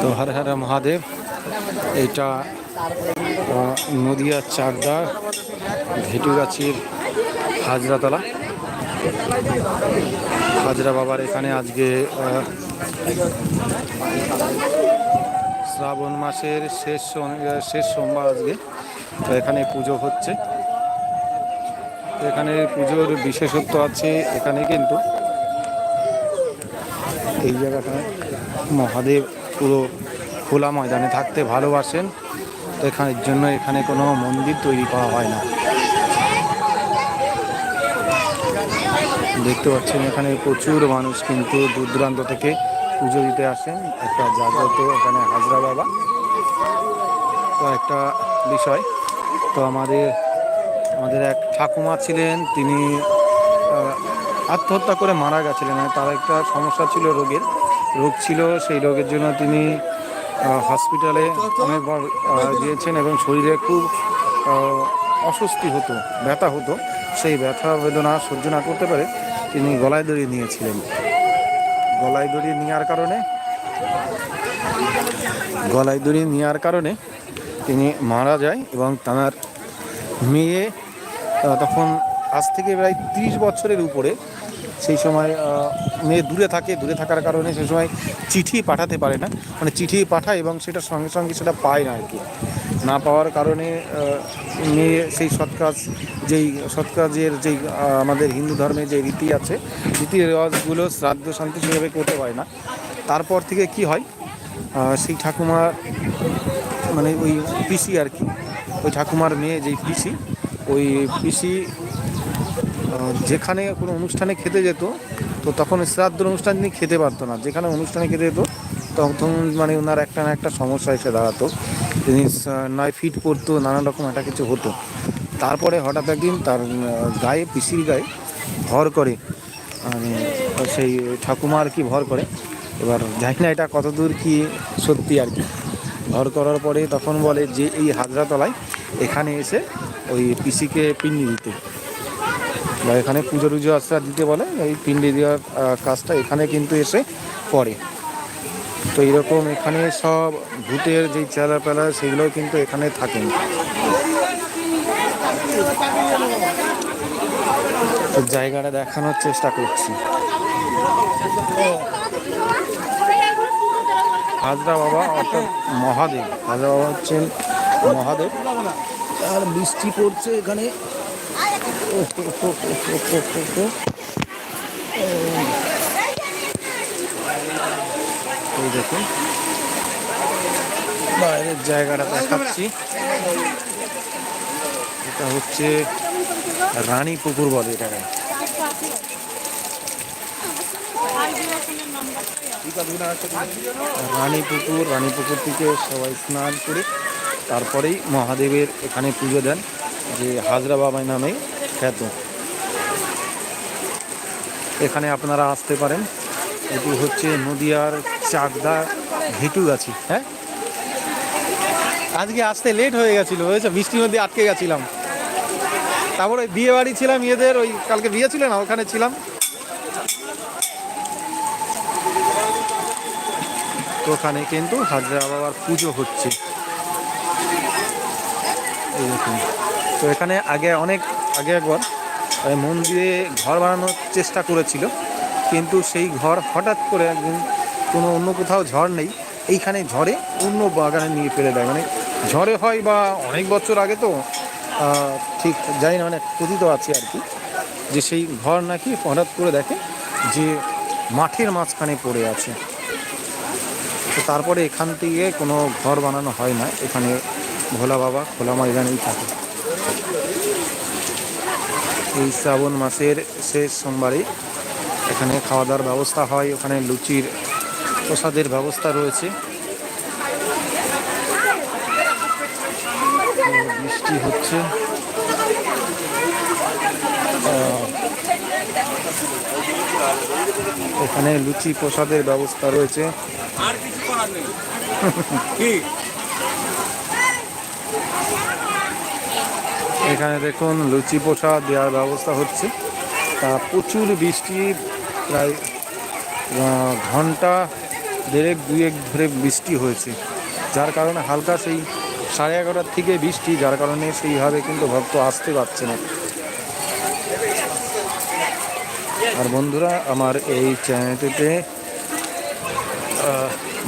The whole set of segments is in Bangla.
তো হর হর মহাদেব এটা আহ, নদিয়ার চাকদা ভেটুগাছির হাজরাতলা। হাজরা বাবার এখানে আজকে শ্রাবণ মাসের শেষ শেষ সোমবার আজকে। তো এখানে পুজো হচ্ছে। এখানে পুজোর বিশেষত্ব আছে এখানে কিন্তু এই জায়গাটা মহাদেব পুরো খোলা ময়দানে থাকতে ভালোবাসেন। তো এখানের জন্য এখানে কোনো মন্দির তৈরি করা হয় না। দেখতে পাচ্ছেন এখানে প্রচুর মানুষ কিন্তু দূর দূরান্ত থেকে পুজো দিতে আসেন। একটা জাগ্রত এখানে হাজরা বাবা। তো একটা বিষয় তো আমাদের আমাদের এক ঠাকুমা ছিলেন তিনি আত্মহত্যা করে মারা গেছিলেন। মানে তার একটা সমস্যা ছিল রোগের। রোগ ছিল সেই রোগের জন্য তিনি হসপিটালে অনেকবার আহ, গিয়েছেন এবং শরীরে খুব অস্বস্তি হতো ব্যথা হতো। সেই ব্যথা বেদনা সহ্য না করতে পারে তিনি গলায় দড়ি নিয়েছিলেন। গলায় দড়ি নেওয়ার কারণে। গলায় দড়ি নেওয়ার কারণে তিনি মারা যায় এবং তার মেয়ে তখন আজ থেকে প্রায় তিরিশ বছরের উপরে সেই সময় মেয়ে দূরে থাকে, দূরে থাকার কারণে সেই সময় চিঠি পাঠাতে পারে না। মানে চিঠি পাঠায় এবং সেটা সঙ্গে সঙ্গে সেটা পায় না আর কি। না পাওয়ার কারণে মেয়ে সেই সৎকাজ যেই সৎকাজের যেই আমাদের হিন্দু ধর্মে যে রীতি আছে, রীতি রেওয়াজগুলো শ্রাদ্ধ শান্তি সেভাবে করতে পারে না। তারপর থেকে কি হয় সেই ঠাকুমা মানে ওই পিসি আর কি, ওই ঠাকুমার মেয়ে যেই পিসি, ওই পিসি যেখানে কোনো অনুষ্ঠানে খেতে যেত, তো তখন শ্রাদ্ধ অনুষ্ঠান তিনি খেতে পারতো না। যেখানে অনুষ্ঠানে খেতে যেত তখন মানে ওনার একটা না একটা সমস্যা এসে দাঁড়াতো। তিনি নয় ফিট পড়তো, নানান রকম একটা কিছু হতো। তারপরে হঠাৎ একদিন তার গায়ে, পিসির গায়ে ভর করে মানে সেই ঠাকুমা আর কি ভর করে? এবার জানি না এটা কতদূর কি সত্যি আর কি। ভর করার পরে তখন বলে যে এই হাজরাতলায় এখানে এসে ওই পিসিকে পিন্ডি দিতে। বা এখানে পুজো টুজো আশ্রা দিতে বলে, এই পিন্ডি দেওয়ার কাজটা এখানে কিন্তু এসে করে। তো এরকম এখানে সব ভূতের যেই চেলা পেলা সেগুলো কিন্তু এখানে থাকেন তো জায়গাটা দেখানোর চেষ্টা করছি। হাজরা বাবা অর্থাৎ মহাদেব। হাজরা বাবা হচ্ছেন মহাদেব। আর বৃষ্টি পড়ছে এখানে এই দেখুন। বাইরের জায়গাটা দেখাচ্ছি। এটা হচ্ছে রানী পুকুর বলে এটাকে। রানী পুকুর রানী পুকুর থেকে সবাই স্নান করে তারপরেই মহাদেবের এখানে পুজো দেন, যে হাজরা বাবাই নামে খ্যাত। এখানে আপনারা আসতে পারেন। এটি হচ্ছে নদিয়ার চাকদা ভেটুগাছি হ্যাঁ? আজকে আসতে লেট হয়ে গেছিল হয়েছে বৃষ্টির মধ্যে আটকে গেছিলাম। তারপরে বিয়ে বাড়ি ছিলাম ইয়েদের ওই কালকে বিয়ে ছিল না ওখানে ছিলাম। ওখানে কিন্তু হাজরা বাবার পুজো হচ্ছে। তো এখানে আগে অনেক আগে একবার মন্দিরে ঘর বানানোর চেষ্টা করেছিল। কিন্তু সেই ঘর হঠাৎ করে একদিন কোনো অন্য কোথাও ঝড় নেই। এইখানে ঝড়ে অন্য বাগানে নিয়ে ফেলে দেয়। মানে ঝড়ে হয় বা অনেক বছর আগে তো ঠিক জানি না মানে কথিত আছে আর কি, যে সেই ঘর নাকি হঠাৎ করে দেখে যে মাঠের মাঝখানে পড়ে আছে। তো তারপরে এখান থেকে কোনো ঘর বানানো হয় না। এখানে ভোলা বাবা খোলা ময়দানেই থাকে। এই শ্রাবণ মাসের শেষ সোমবারে এখানে খাওয়া দাওয়ার ব্যবস্থা হয়। ওখানে লুচির প্রসাদের ব্যবস্থা রয়েছে। বৃষ্টি হচ্ছে। এখানে লুচি প্রসাদের ব্যবস্থা রয়েছে। এখানে দেখুন, লুচি প্রসাদ দেওয়ার ব্যবস্থা হচ্ছে। তা প্রচুর বৃষ্টি, প্রায় ঘণ্টা দেড়েক দুয়েক ধরে বৃষ্টি হয়েছে। যার কারণে হালকা সেই সাড়ে এগারোটার থেকে বৃষ্টি, যার কারণে সেইভাবে কিন্তু ভক্ত আসতে পারছে না। আর বন্ধুরা, আমার এই চ্যানেলটিতে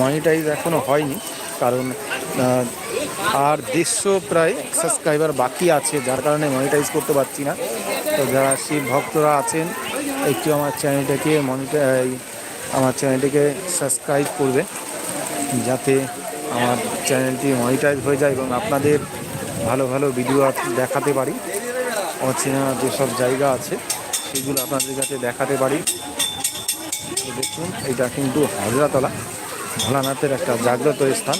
মনিটাইজ এখনও হয়নি, কারণ আর দেড়শো প্রায় সাবস্ক্রাইবার বাকি আছে, যার কারণে মনিটাইজ করতে পারছি না। তো যারা শিব ভক্তরা আছেন, একটু আমার চ্যানেলটাকে মনিটাই আমার চ্যানেলটিকে সাবস্ক্রাইব করবে, যাতে আমার চ্যানেলটি মনিটাইজ হয়ে যায় এবং আপনাদের ভালো ভালো ভিডিও দেখাতে পারি। অচেনা যেসব জায়গা আছে, সেগুলো আপনাদের কাছে দেখাতে পারি। দেখুন, এটা কিন্তু হাজরাতলা, ভোলানাথের একটা জাগ্রত স্থান।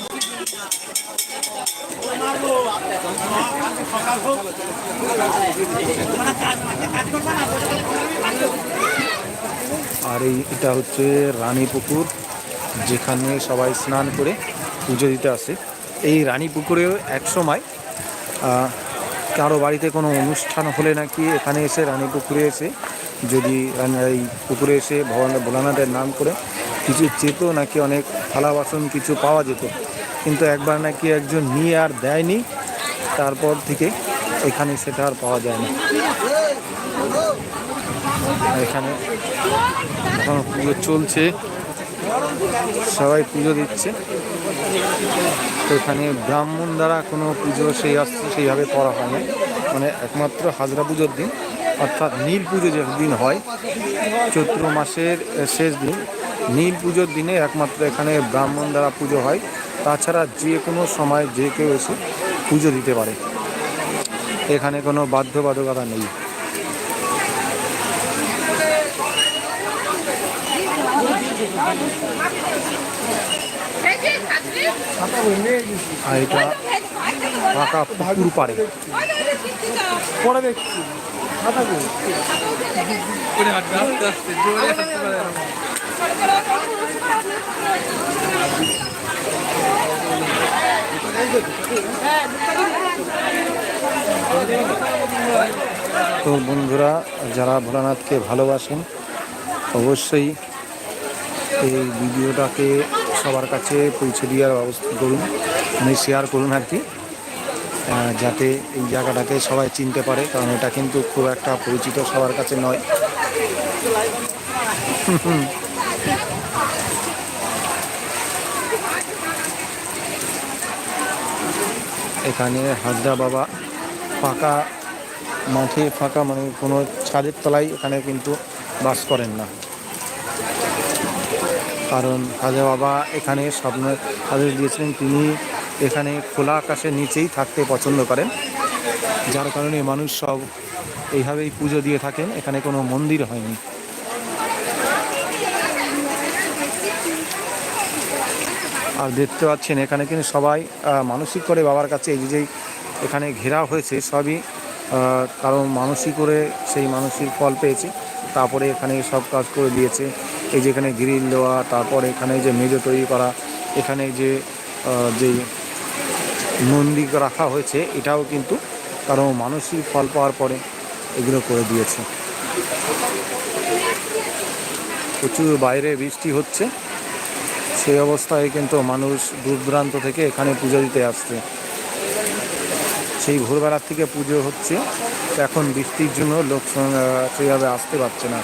আর এই এটা হচ্ছে রানী পুকুর, যেখানে সবাই স্নান করে পুজো দিতে আসে। এই রানী পুকুরেও এক সময় কারও বাড়িতে কোনো অনুষ্ঠান হলে নাকি এখানে এসে রানী পুকুরে এসে যদি এই পুকুরে এসে ভগবান ভোলানাথের নাম করে কিছু চেত নাকি অনেক থালা বাসন কিছু পাওয়া যেত। কিন্তু একবার নাকি একজন নিয়ে আর দেয়নি, তারপর থেকে এখানে সেটা আর পাওয়া যায় না এখানে এখন পুজো চলছে। সবাই পুজো দিচ্ছে। তো এখানে ব্রাহ্মণ দ্বারা কোনো পুজো সেই আসছে সেইভাবে করা হয় না মানে একমাত্র হাজরা পুজোর দিন, অর্থাৎ নীল পুজো দিন হয়, চৈত্র মাসের শেষ দিন, নীল পুজোর দিনে একমাত্র এখানে ব্রাহ্মণ দ্বারা পুজো হয়। তাছাড়া যে কোনো সময় যে কেউ এসে পুজো দিতে পারে। এখানে কোনো বাধ্যবাধকতা নেই। আর এটা ফাঁকা পুকুর পাড়ে পরে দেখছি খাতা কই? করে হাঁটবে আস্তে আস্তে জোরে হাঁটতে পারে না। তো বন্ধুরা যারা ভোলানাথকে ভালোবাসেন অবশ্যই এই ভিডিওটাকে সবার কাছে পৌঁছে দেওয়ার ব্যবস্থা করুন মানে শেয়ার করুন আর কি যাতে এই জায়গাটাকে সবাই চিনতে পারে, কারণ এটা কিন্তু খুব একটা পরিচিত সবার কাছে নয়। এখানে হাজরা বাবা ফাঁকা মাঠে, ফাঁকা মানে কোনো ছাদের তলায় এখানে কিন্তু বাস করেন না। কারণ হাজরা বাবা এখানে স্বপ্ন আদেশ দিয়েছিলেন, তিনি এখানে খোলা আকাশের নিচেই থাকতে পছন্দ করেন। যার কারণে মানুষ সব এইভাবেই পুজো দিয়ে থাকেন, এখানে কোনো মন্দির হয়নি। আর দেখতে পাচ্ছেন, এখানে কিন্তু সবাই মানসিক করে বাবার কাছে এই যে এখানে ঘেরা হয়েছে, সবই কারণ কারও মানসিক করে সেই মানসিক ফল পেয়েছে, তারপরে এখানে সব কাজ করে দিয়েছে। এই যে এখানে গ্রিল দেওয়া, তারপর এখানে যে মেজো তৈরি করা, এখানে যে যে মন্দির রাখা হয়েছে, এটাও কিন্তু কারণ মানসিক ফল পাওয়ার পরে এগুলো করে দিয়েছে। প্রচুর বাইরে বৃষ্টি হচ্ছে। সেই অবস্থায় কিন্তু মানুষ দূর দূরান্ত থেকে এখানে পুজো দিতে আসছে। সেই ভোরবেলার থেকে পুজো হচ্ছে। এখন বৃষ্টির জন্য লোক সেইভাবে আসতে পারছে না।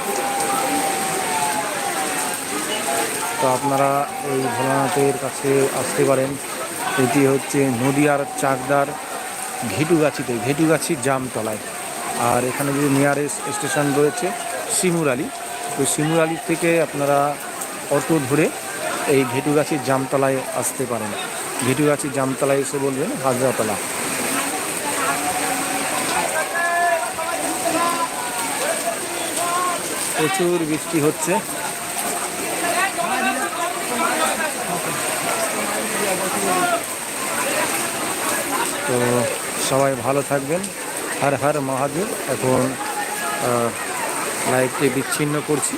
তো আপনারা এই ভোলানাথের কাছে আসতে পারেন। এটি হচ্ছে নদিয়ার চাকদার ঘেটুগাছিতে ঘেটুগাছির জামতলায়। আর এখানে যে নিয়ারেস্ট স্টেশন রয়েছে শিমুরালি তো শিমুরালি থেকে আপনারা অটো ধরে এই ঘেটুগাছির জামতলায় আসতে পারেন। ঘেটুগাছির জামতলায় এসে বলবেন, হাজরাতলা। প্রচুর বৃষ্টি হচ্ছে। তো সবাই ভালো থাকবেন। হর হর মহাদেব। এখন লাইভটি বিচ্ছিন্ন করছি।